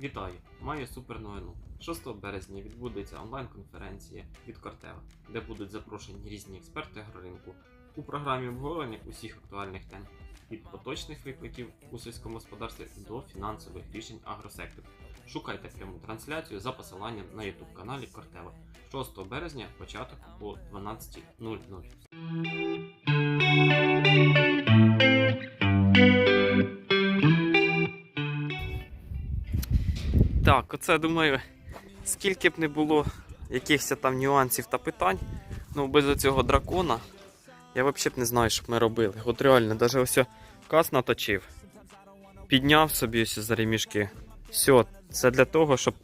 Вітаю! Маю супер новину. 6 березня відбудеться онлайн-конференція від Кортева, де будуть запрошені різні експерти агроринку у програмі обговорення усіх актуальних тем від поточних викликів у сільському господарстві до фінансових рішень агросектору. Шукайте пряму трансляцію за посиланням на YouTube каналі Кортева 6 березня, початок о 12.00. Так, оце думаю, скільки б не було якихось там нюансів та питань, ну без оцього дракона я взагалі б не знаю, що б ми робили. От реально, навіть ось кас наточив, підняв собі ось за ремішки. Все, це для того, щоб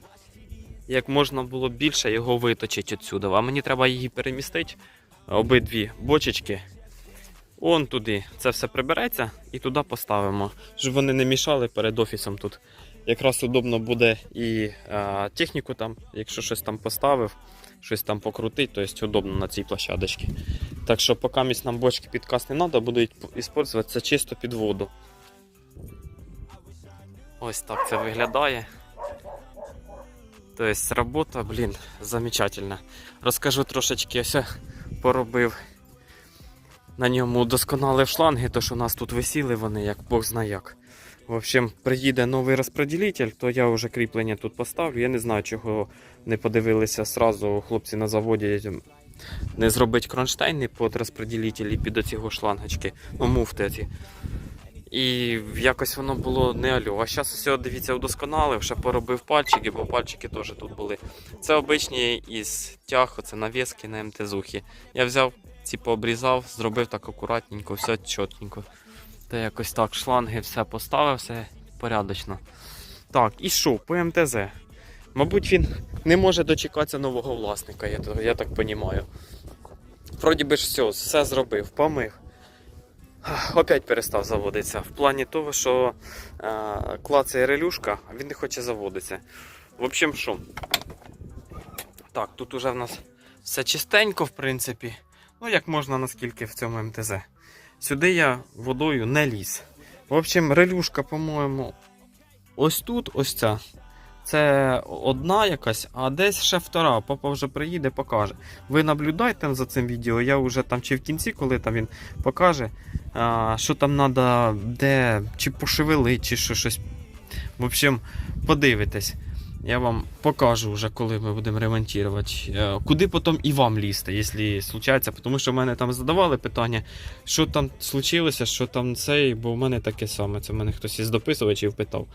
як можна було більше його виточити відсюди. А мені треба її перемістити, обидві бочечки. Он туди це все прибереться і туди поставимо, щоб вони не мішали перед офісом тут якраз удобно буде і а, техніку там, якщо щось там поставив, щось там покрутить, то есть удобно на цій площадочці. Так що поки місь нам бочки підказ не треба, будуть використовуватися чисто під воду. Ось так це виглядає. Тобто робота, блін, замечательна. Розкажу трошечки, ось я поробив на ньому удосконалив шланги, то що у нас тут висіли вони, як Бог знає як. В общем, приїде новий розподілитель, то я вже кріплення тут поставлю. Я не знаю, чого не подивилися сразу хлопці на заводі. Не зробить кронштейни під розподілителі під оці шлангочки, ну муфти ці. І якось воно було не альо. А зараз все, дивіться, удосконалив, ще поробив пальчики, бо пальчики теж тут були. Це обичні із тяг, оце навіски на МТЗухи. Я взяв ці пообрізав, зробив так акуратненько, все чітенько. Та якось так, шланги все поставив, все порядочно. Так, і що, по МТЗ? Мабуть, він не може дочекатися нового власника, я, я так розумію. Вроді би ж все, все зробив, помив. Опять перестав заводитися. В плані того, що е, клацає релюшка, він не хоче заводитися. В общем, що? Так, тут уже в нас все чистенько, в принципі. Ну, як можна наскільки в цьому МТЗ. Сюди я водою не ліз. В общем, релюшка, по-моєму, ось тут, ось ця. Це одна якась, а десь ще втора. Папа вже приїде, покаже. Ви наблюдайте за цим відео. Я вже там чи в кінці, коли там він покаже, що там треба, де, чи пошевели, чи що щось. В общем, подивитесь. Я вам покажу вже, коли ми будемо ремонтувати. Е, Куди потім і вам лізти, якщо случається. Тому що в мене там задавали питання, що там случилося, що там цей, бо в мене таке саме. Це в мене хтось із дописувачів питав.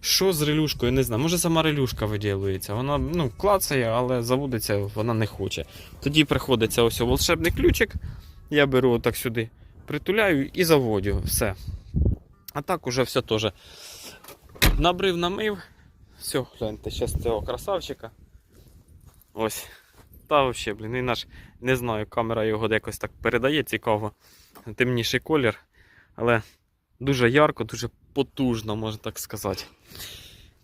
Що з релюшкою, не знаю. Може сама релюшка виділується. Вона ну, клацає, але заводиться вона не хоче. Тоді приходиться ось волшебний ключик. Я беру отак сюди, притуляю і заводю. Все. А так уже все теж. Набрив, намив. Все, гляньте, зараз цього красавчика. Ось. Та взагалі, блін, він наш, не знаю, камера його якось так передає цікаво. Темніший колір. Але дуже ярко, дуже потужно, можна так сказати.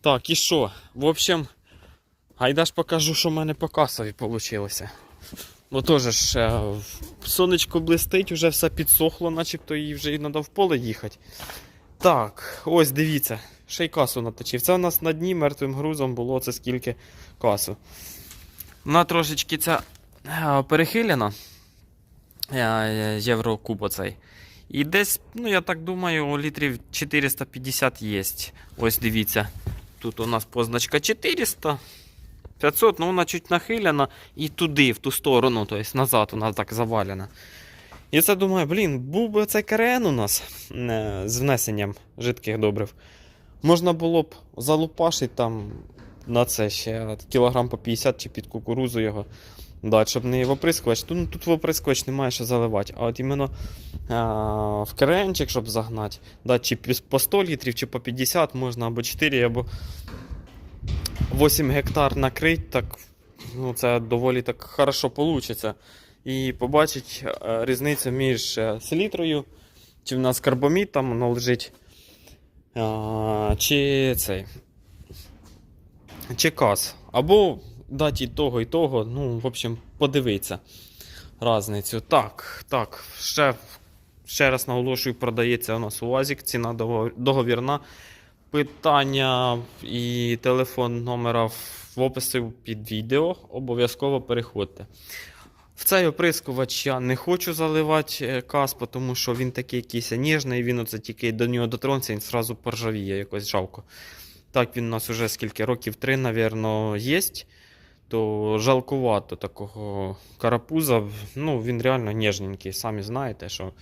Так, і що? В общем, гайда ж покажу, що в мене по касові вийшло. Бо теж ж е, сонечко блистить, вже все підсохло, начебто їй вже і треба в поле їхати. Так, ось дивіться, ще й касу наточив. Це у нас на дні мертвим грузом було це скільки касу. Вона трошечки ця е, перехилена. Е, Єврокуб оцей. І десь, ну я так думаю, літрів 450 є. Ось дивіться. Тут у нас позначка 400. 500, ну вона чуть нахилена і туди, в ту сторону, тобто назад вона так завалена. І це думаю, блін, був би цей КРН у нас е, з внесенням жидких добрив. Можна було б залупашити там на це ще кілограм по 50 чи під кукурузу його. дати, щоб не в оприскувач. Тут, ну, тут в оприскувач немає що заливати. А от іменно а, в КРНчик, щоб загнати, дати чи по 100 літрів, чи по 50 можна, або 4, або 8 гектар накрити, так ну, це доволі так хорошо вийде. І побачить е, різницю між е, селітрою, чи в нас карбомід там воно лежить, чи цей. Чи каз. Або дати і того, і того. Ну, в общем, подивитися разницю. Так, так, ще, ще раз наголошую, продається у нас УАЗик, ціна договірна. Питання і телефон номера в описі під відео. Обов'язково переходьте. В цей оприскувач я не хочу заливати е, тому що він такий якийсь ніжний, він оце тільки до нього дотронеться, він зразу поржавіє, якось жалко. Так він у нас уже скільки років три, напевно, є. То жалкувато такого карапуза. Ну, він реально ніжненький. Самі знаєте, що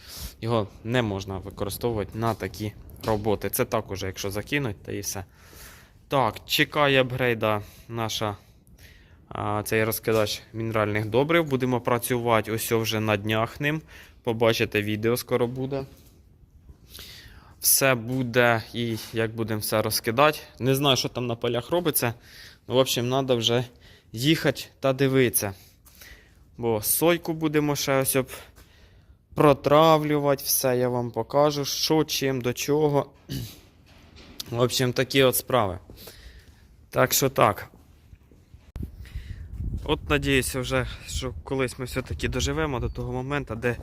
його не можна використовувати на такі роботи. Це так уже, якщо закинуть, та і все. Так, чекає апгрейда наша цей розкидач мінеральних добрив. Будемо працювати ось вже на днях ним. Побачите, відео скоро буде. Все буде і як будемо все розкидати. Не знаю, що там на полях робиться. Ну, в общем, треба вже їхати та дивитися. Бо сойку будемо ще ось протравлювати, все я вам покажу, що, чим, до чого. В общем, такі от справи. Так що так. От надіюся, вже, що колись ми все-таки доживемо до того моменту, де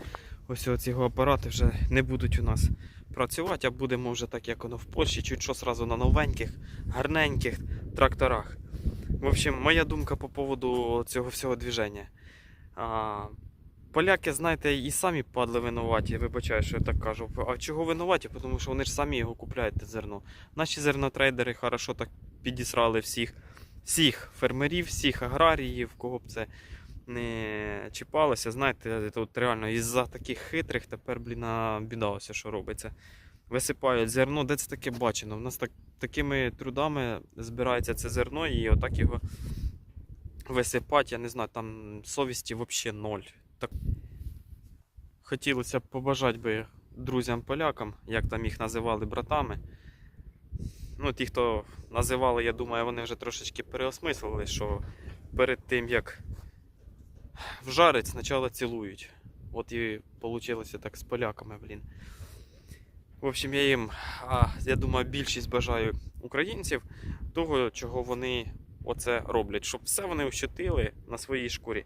ось ці апарати вже не будуть у нас працювати, а будемо вже так, як воно в Польщі, чуть що сразу на новеньких, гарненьких тракторах. В общем, моя думка по поводу цього всього движення. А, поляки, знаєте, і самі падли винуваті, вибачаю, що я так кажу. А чого винуваті? Тому що вони ж самі його купляють те зерно. Наші зернотрейдери хорошо так підісрали всіх, всіх фермерів, всіх аграріїв, кого б це не чіпалося. Знаєте, тут реально із-за таких хитрих тепер, блін, а, біда ось що робиться. Висипають зерно, де це таке бачено? У нас так, такими трудами збирається це зерно і отак його висипати, я не знаю, там совісті взагалі ноль. Так... Хотілося б побажати би друзям-полякам, як там їх називали братами. Ну, ті, хто називали, я думаю, вони вже трошечки переосмислили, що перед тим як вжарить, спочатку цілують. От і вийшло так з поляками, блін. В общем, я їм, а, я думаю, більшість бажаю українців того, чого вони оце роблять, щоб все вони ощутили на своїй шкурі.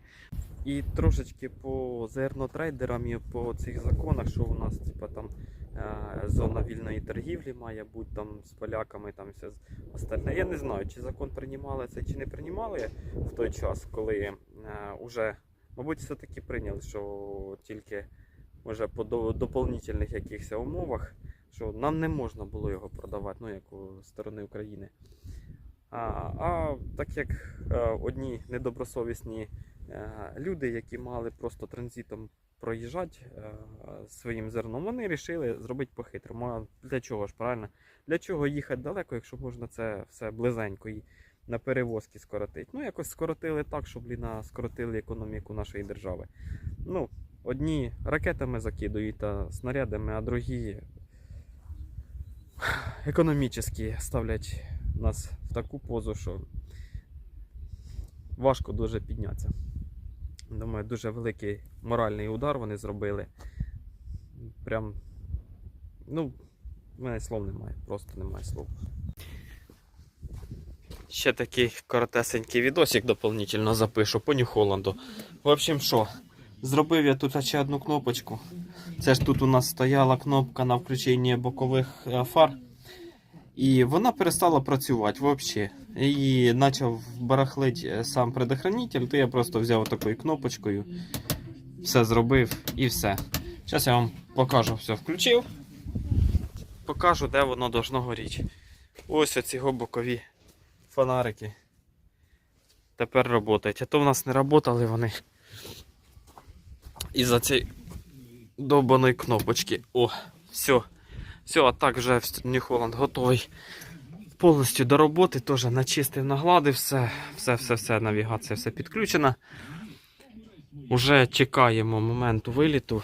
І трошечки по зернотрейдерам і по цих законах, що у нас типа там зона вільної торгівлі має бути там з поляками, там все остальне. Я не знаю, чи закон приймали це, чи не приймали в той час, коли е, уже, мабуть, все-таки прийняли, що тільки вже по до- доповнительних якихось умовах, що нам не можна було його продавати, ну як у сторони України. А, а так як е, одні недобросовісні е, люди, які мали просто транзитом проїжджати е, своїм зерном, вони вирішили зробити по-хитрому. А для чого ж, правильно? Для чого їхати далеко, якщо можна це все близенько і на перевозки скоротити? Ну, якось скоротили так, щоб блін, а, скоротили економіку нашої держави. Ну, одні ракетами закидують та снарядами, а другі економічно ставлять нас в таку позу, що важко дуже піднятися. Думаю, дуже великий моральний удар вони зробили. Прям, ну, в мене слов немає, просто немає слов. Ще такий коротесенький відосик доповнительно запишу по Нью-Холланду. В общем, що, зробив я тут ще одну кнопочку. Це ж тут у нас стояла кнопка на включення бокових е, фар. І вона перестала працювати взагалі. І почав барахлити сам предохранитель, то я просто взяв такою кнопочкою, все зробив і все. Зараз я вам покажу, все включив. Покажу, де воно должно горіти. Ось оці бокові фонарики. Тепер працюють. А то в нас не працювали вони. Із-за цієї довбаної кнопочки. О, все. Все, а так вже Holland готовий повністю до роботи. Теж начистив, нагладив все, все, все, все, навігація, все підключена. Уже чекаємо моменту виліту.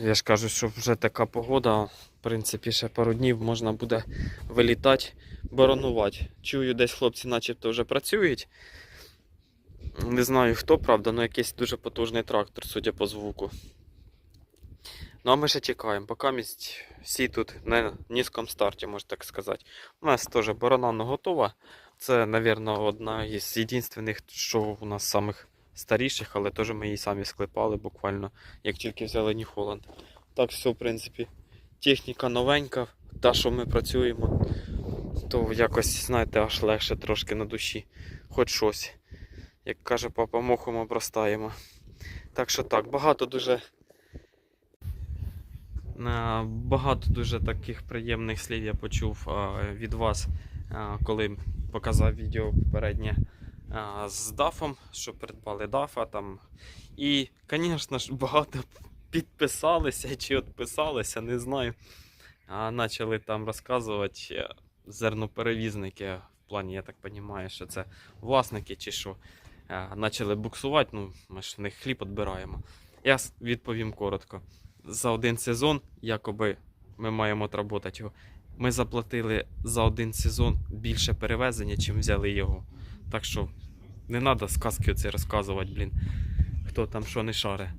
Я ж кажу, що вже така погода. В принципі, ще пару днів можна буде вилітати, боронувати. Чую, десь хлопці начебто вже працюють. Не знаю хто, правда, але якийсь дуже потужний трактор, судя по звуку. Ну а ми ще чекаємо, поки місць всі тут на низькому старті, можна так сказати. У нас теж баранана готова. Це, мабуть, одна із єдиних, що у нас самих старіших, але теж ми її самі склепали буквально, як тільки взяли New Holland. Так, все, в принципі, техніка новенька, та, що ми працюємо. то якось, знаєте, аж легше трошки на душі. Хоч щось. Як каже папа, мохом обростаємо. Так що так, багато дуже. Е, Багато дуже таких приємних слів я почув е, від вас, е, коли показав відео попереднє з дафом, що придбали дафа там. І, звісно ж, багато підписалися чи відписалися, не знаю. А почали там розказувати зерноперевізники, в плані, я так розумію, що це власники чи що. Почали буксувати, ну, ми ж в них хліб відбираємо. Я відповім коротко. За один сезон, якоби ми маємо отработати його. Ми заплатили за один сезон більше перевезення, чим взяли його. Так що не треба сказки оці розказувати, блін. Хто там що не шаре.